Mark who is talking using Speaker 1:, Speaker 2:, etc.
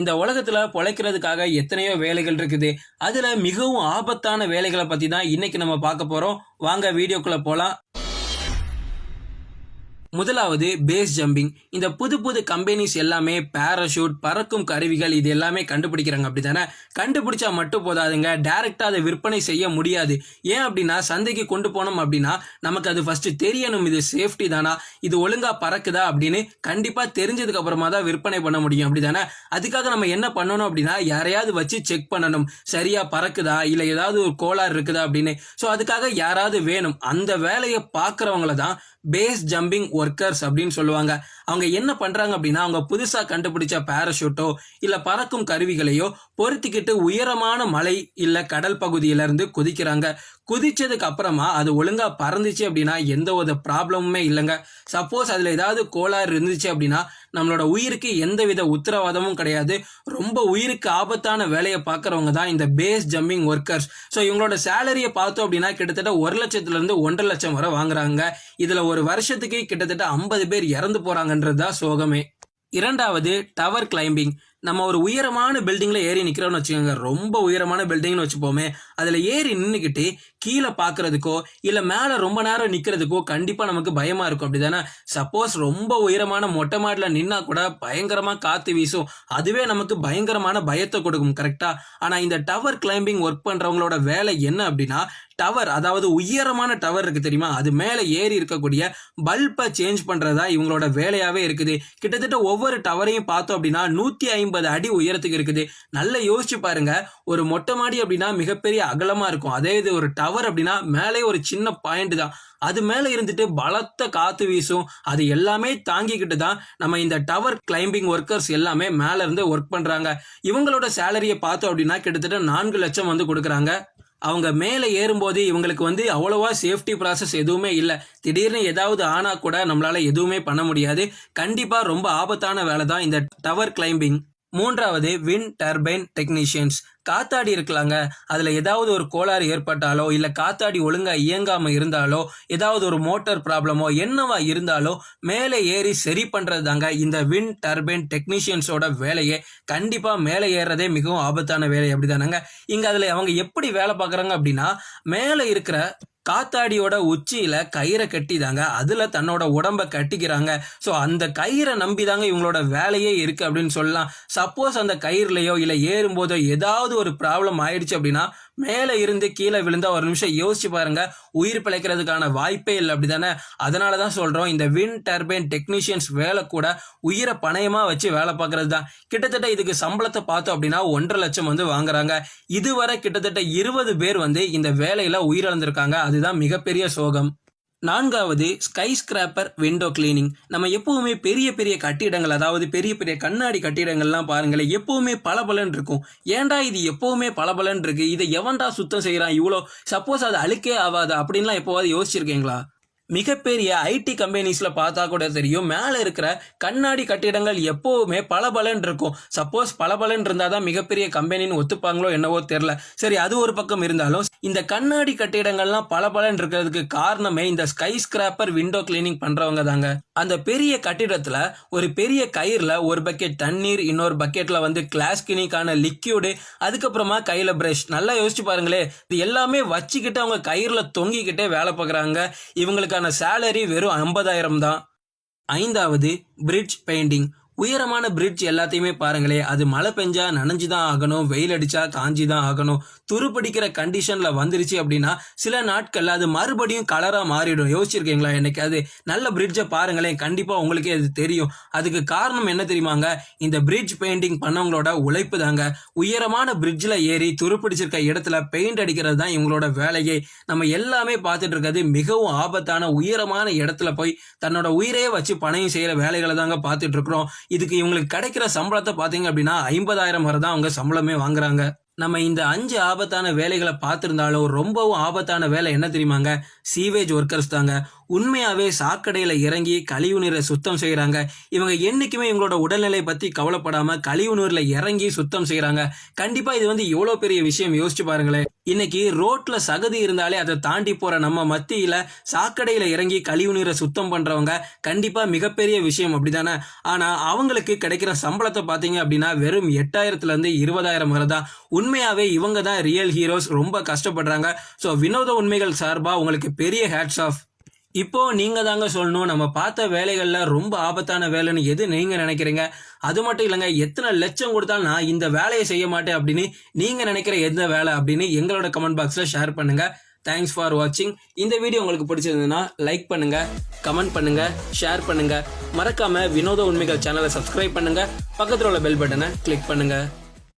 Speaker 1: இந்த உலகத்துல பொழைக்கிறதுக்காக எத்தனையோ வேலைகள் இருக்குது. அதுல மிகவும் ஆபத்தான வேலைகளை பத்தி தான் இன்னைக்கு நம்ம பார்க்க போறோம். வாங்க வீடியோக்குள்ள போலாம். முதலாவது பேஸ் ஜம்பிங் இந்த புது புது கம்பெனிஸ் எல்லாமே பேராஷூட் பறக்கும் கருவிகள் இது எல்லாமே கண்டுபிடிக்கிறாங்க அப்படி தானே கண்டுபிடிச்சா மட்டும் போதாதுங்க. டேரெக்டாக அதை விற்பனை செய்ய முடியாது. ஏன் அப்படின்னா சந்தைக்கு கொண்டு போனோம் அப்படின்னா நமக்கு அது ஃபர்ஸ்ட் தெரியணும். இது சேஃப்டி தானா? இது ஒழுங்காக பறக்குதா அப்படின்னு கண்டிப்பாக தெரிஞ்சதுக்கு அப்புறமா தான் விற்பனை பண்ண முடியும். அப்படி தானே அதுக்காக நம்ம என்ன பண்ணணும் அப்படின்னா யாரையாவது வச்சு செக் பண்ணணும். சரியாக பறக்குதா? இல்லை ஏதாவது ஒரு கோளாறு இருக்குதா அப்படின்னு. ஸோ அதுக்காக யாராவது வேணும். அந்த வேலையை பார்க்குறவங்கள தான் பேஸ் ஜம்பிங் ஒர்க்கர்ஸ் அப்படின்னு சொல்லுவாங்க. அவங்க என்ன பண்றாங்க அப்படின்னா அவங்க புதுசா கண்டுபிடிச்ச பேராஷூட்டோ இல்ல பறக்கும் கருவிகளையோ பொருத்திக்கிட்டு உயரமான மலை இல்ல கடல் பகுதியில இருந்து குதிக்கிறாங்க. குதிச்சதுக்கு அப்புறமா அது ஒழுங்கா பறந்துச்சு அப்படின்னா எந்த ஒரு ப்ராப்ளமுமே இல்லைங்க. சப்போஸ் அதுல ஏதாவது கோளாறு இருந்துச்சு அப்படின்னா நம்மளோட உயிருக்கு எந்தவித உத்தரவாதமும் கிடையாது. ரொம்ப உயிருக்கு ஆபத்தான வேலையை பார்க்குறவங்க தான் இந்த பேஸ் ஜம்பிங் ஒர்க்கர்ஸ் ஸோ இவங்களோட சேலரியை பார்த்தோம் அப்படின்னா கிட்டத்தட்ட ஒரு லட்சத்துலேருந்து ஒன்றரை லட்சம் வரை வாங்குறாங்க. இதில் ஒரு வருஷத்துக்கு கிட்டத்தட்ட ஐம்பது பேர் இறந்து போகிறாங்க போறாங்கன்றது தான் சோகமே. இரண்டாவது டவர் கிளைம்பிங் நம்ம ஒரு உயரமான பில்டிங்கில் ஏறி நிற்கிறோம்னு வச்சுக்கோங்க. ரொம்ப உயரமான பில்டிங்னு வச்சுப்போமே. அதில் ஏறி நின்றுக்கிட்டு கீழே பார்க்கறதுக்கோ இல்லை மேலே ரொம்ப நேரம் நிற்கிறதுக்கோ கண்டிப்பாக நமக்கு பயமாக இருக்கும். அப்படி தானே சப்போஸ் ரொம்ப உயரமான மொட்டை மாடில் நின்னா கூட பயங்கரமாக காற்று வீசும். அதுவே நமக்கு பயங்கரமான பயத்தை கொடுக்கும் கரெக்டாக ஆனால் இந்த டவர் கிளைம்பிங் ஒர்க் பண்ணுறவங்களோட வேலை என்ன அப்படின்னா டவர் அதாவது உயரமான டவர் இருக்குது தெரியுமா? அது மேலே ஏறி இருக்கக்கூடிய பல்பை சேஞ்ச் பண்ணுறதா இவங்களோட வேலையாகவே இருக்குது. கிட்டத்தட்ட ஒவ்வொரு டவரையும் பார்த்தோம் அப்படின்னா நூற்றி ஐம்பது அடி உயரத்துக்கு இருக்குது. நல்லா யோசிச்சு பாருங்கள் ஒரு மொட்டை மாடி அப்படின்னா மிகப்பெரிய அகலமாக இருக்கும். அதே இது ஒரு டவர் அப்படின்னா மேலே ஒரு சின்ன பாயிண்ட் தான். அது மேலே இருந்துட்டு பலத்த காற்று வீசும். அது எல்லாமே தாங்கிக்கிட்டு தான் நம்ம இந்த டவர் கிளைம்பிங் ஒர்க்கர்ஸ் எல்லாமே மேலே இருந்து ஒர்க் பண்ணுறாங்க இவங்களோட சேலரியை பார்த்தோம் அப்படின்னா கிட்டத்தட்ட நான்கு லட்சம் வந்து கொடுக்குறாங்க. அவங்க மேலே ஏறும்போது இவங்களுக்கு வந்து அவ்வளோவா சேஃப்டி ப்ராசஸ் எதுவுமே இல்லை. திடீர்னு ஏதாவது ஆனால் கூட நம்மளால் எதுவுமே பண்ண முடியாது. கண்டிப்பாக ரொம்ப ஆபத்தான வேலை தான் இந்த டவர் கிளைம்பிங் மூன்றாவது வின் டர்பைன் டெக்னீஷியன்ஸ் காத்தாடி இருக்கலாங்க. அதில் ஏதாவது ஒரு கோளாறு ஏற்பட்டாலோ இல்லை காத்தாடி ஒழுங்காக இயங்காமல் இருந்தாலோ ஏதாவது ஒரு மோட்டார் ப்ராப்ளமோ என்னவா இருந்தாலோ மேலே ஏறி சரி பண்ணுறது தாங்க இந்த வின் டர்பைன் டெக்னீஷியன்ஸோட வேலையே. கண்டிப்பாக மேலே ஏறுறதே மிகவும் ஆபத்தான வேலை அப்படி தானேங்க இங்கே அதில் அவங்க எப்படி வேலை பார்க்குறாங்க அப்படின்னா மேலே இருக்கிற காத்தாடியோட உச்சியில கயிறை கட்டிதாங்க. அதுல தன்னோட உடம்ப கட்டிக்கிறாங்க. ஸோ அந்த கயிறை நம்பி தாங்க இவங்களோட வேலையே இருக்கு அப்படின்னு சொல்லலாம். சப்போஸ் அந்த கயிறுலையோ இல்லை ஏறும்போதோ ஏதாவது ஒரு ப்ராப்ளம் ஆயிடுச்சு அப்படின்னா மேலே இருந்து கீழே விழுந்தா ஒரு நிமிஷம் யோசிச்சு பாருங்க. உயிர் பிழைக்கிறதுக்கான வாய்ப்பே இல்லை அப்படிதானே? அதனால தான் சொல்றோம் இந்த வின் டர்பைன் டெக்னீஷியன்ஸ் வேலை கூட உயிரை பணயமா வச்சு வேலை பார்க்கறது தான். கிட்டத்தட்ட இதுக்கு சம்பளத்தை பார்த்தோம் அப்படின்னா ஒன்றரை லட்சம் வந்து வாங்குறாங்க. இதுவரை கிட்டத்தட்ட இருபது பேர் வந்து இந்த வேலையில உயிரிழந்திருக்காங்க. அதுதான் மிகப்பெரிய சோகம். நான்காவது ஸ்கை ஸ்கிராப்பர் விண்டோ கிளீனிங் நம்ம எப்போவுமே பெரிய பெரிய கட்டிடங்கள் அதாவது பெரிய பெரிய கண்ணாடி கட்டிடங்கள்லாம் பாருங்களேன் எப்போவுமே பளபளன்னு இருக்கும். ஏன்டா இது எப்போவுமே பளபளன்னு இருக்கு? இதை எவன்டா சுத்தம் செய்கிறான் இவ்வளோ சப்போஸ் அது அழுக்கே ஆகாது அப்படின்லாம் எப்போவாது யோசிச்சிருக்கீங்களா? மிகப்பெரிய ஐடி கம்பெனிஸில் பார்த்தா கூட தெரியும் மேலே இருக்கிற கண்ணாடி கட்டிடங்கள் எப்போவுமே பளபளன் இருக்கும். சப்போஸ் இருந்தால் தான் மிகப்பெரிய கம்பெனின்னு ஒத்துப்பாங்களோ என்னவோ தெரில சரி அது ஒரு பக்கம் இருந்தாலும் இந்த கண்ணாடி கட்டிடங்கள்லாம் பளபளன் இருக்கிறதுக்கு காரணமே இந்த ஸ்கை ஸ்கிராப்பர் விண்டோ கிளீனிங் பண்றவங்க தாங்க அந்த பெரிய கட்டிடத்துல ஒரு பெரிய கயிறுல ஒரு பக்கெட் தண்ணீர் இன்னொரு பக்கெட்ல வந்து கிளாஸ் கிளினிக்கான லிக்யூடு அதுக்கப்புறமா கையில பிரஷ் நல்லா யோசிச்சு பாருங்களே இது எல்லாமே வச்சுக்கிட்டு அவங்க கயிறுல தொங்கிக்கிட்டே வேலை பார்க்குறாங்க. இவங்களுக்கான சேலரி வெறும் ஐம்பதாயிரம் தான். ஐந்தாவது பிரிட்ஜ் பெயிண்டிங் உயரமான பிரிட்ஜ் எல்லாத்தையுமே பாருங்களே அது மழை பெஞ்சா நனைஞ்சு தான் ஆகணும் வெயில் அடிச்சா காஞ்சி தான் ஆகணும் துருப்பிடிக்கிற கண்டிஷன்ல வந்துருச்சு அப்படின்னா சில நாட்கள்ல அது மறுபடியும் கலரா மாறிடும். யோசிச்சிருக்கீங்களா? எனக்கு அது நல்ல பிரிட்ஜை பாருங்களேன் கண்டிப்பா உங்களுக்கே அது தெரியும். அதுக்கு காரணம் என்ன தெரியுமாங்க? இந்த பிரிட்ஜ் பெயிண்டிங் பண்ணவங்களோட உழைப்பு தாங்க. உயரமான பிரிட்ஜில் ஏறி துருப்பிடிச்சிருக்க இடத்துல பெயிண்ட் அடிக்கிறது தான் இவங்களோட வேலையே. நம்ம எல்லாமே பார்த்துட்டு இருக்கிறது மிகவும் ஆபத்தான உயரமான இடத்துல போய் தன்னோட உயிரையே வச்சு பணையும் செய்யற வேலைகளை தாங்க பார்த்துட்டு இருக்கிறோம். இதுக்கு இவங்களுக்கு கிடைக்கிற சம்பளத்தை பார்த்தீங்க அப்படின்னா ஐம்பதாயிரம் வரை தான் அவங்க சம்பளமே வாங்குறாங்க. நம்ம இந்த அஞ்சு ஆபத்தான வேலைகளை பார்த்துருந்தாலும் ரொம்பவும் ஆபத்தான வேலை என்ன தெரியுமாங்க? சீவேஜ் ஒர்க்கர்ஸ் தாங்க. உண்மையாகவே சாக்கடையில் இறங்கி கழிவு நீரை சுத்தம் செய்கிறாங்க இவங்க என்றைக்குமே இவங்களோட உடல்நிலை பற்றி கவலைப்படாமல் கழிவு நீரில் இறங்கி சுத்தம் செய்கிறாங்க கண்டிப்பாக இது வந்து எவ்வளோ பெரிய விஷயம் யோசிச்சு பாருங்களேன். இன்னைக்கு ரோட்ல சகதி இருந்தாலே அதை தாண்டி போற நம்ம மத்தியில சாக்கடையில இறங்கி கழிவு நீரை சுத்தம் பண்றவங்க கண்டிப்பா மிகப்பெரிய விஷயம் அப்படிதானே. ஆனா அவங்களுக்கு கிடைக்கிற சம்பளத்தை பாத்தீங்க அப்படின்னா வெறும் எட்டாயிரத்துல இருந்து இருபதாயிரம் வரை தான். உண்மையாவே இவங்க தான் ரியல் ஹீரோஸ் ரொம்ப கஷ்டப்படுறாங்க. ஸோ வினோத உண்மைகள் சார்பா உங்களுக்கு பெரிய ஹேட்ஸ் ஆஃப் இப்போ நீங்க தாங்க சொல்லணும். நம்ம பார்த்த வேலைகள்ல ரொம்ப ஆபத்தான வேலைன்னு எது நீங்க நினைக்கிறீங்க? அது மட்டும் இல்லைங்க எத்தனை லட்சம் கொடுத்தாலும் நான் இந்த வேலையை செய்ய மாட்டேன் அப்படின்னு நீங்க நினைக்கிற எந்த வேலை அப்படின்னு எங்களோட கமெண்ட் பாக்ஸ்ல ஷேர் பண்ணுங்க. தேங்க்ஸ் ஃபார் வாட்சிங் இந்த வீடியோ உங்களுக்கு பிடிச்சிருந்ததுன்னா லைக் பண்ணுங்க கமெண்ட் பண்ணுங்க ஷேர் பண்ணுங்க. மறக்காம வினோத உண்மைகள் சேனலை சப்ஸ்கிரைப் பண்ணுங்க. பக்கத்தில் உள்ள பெல் பட்டனை கிளிக் பண்ணுங்க.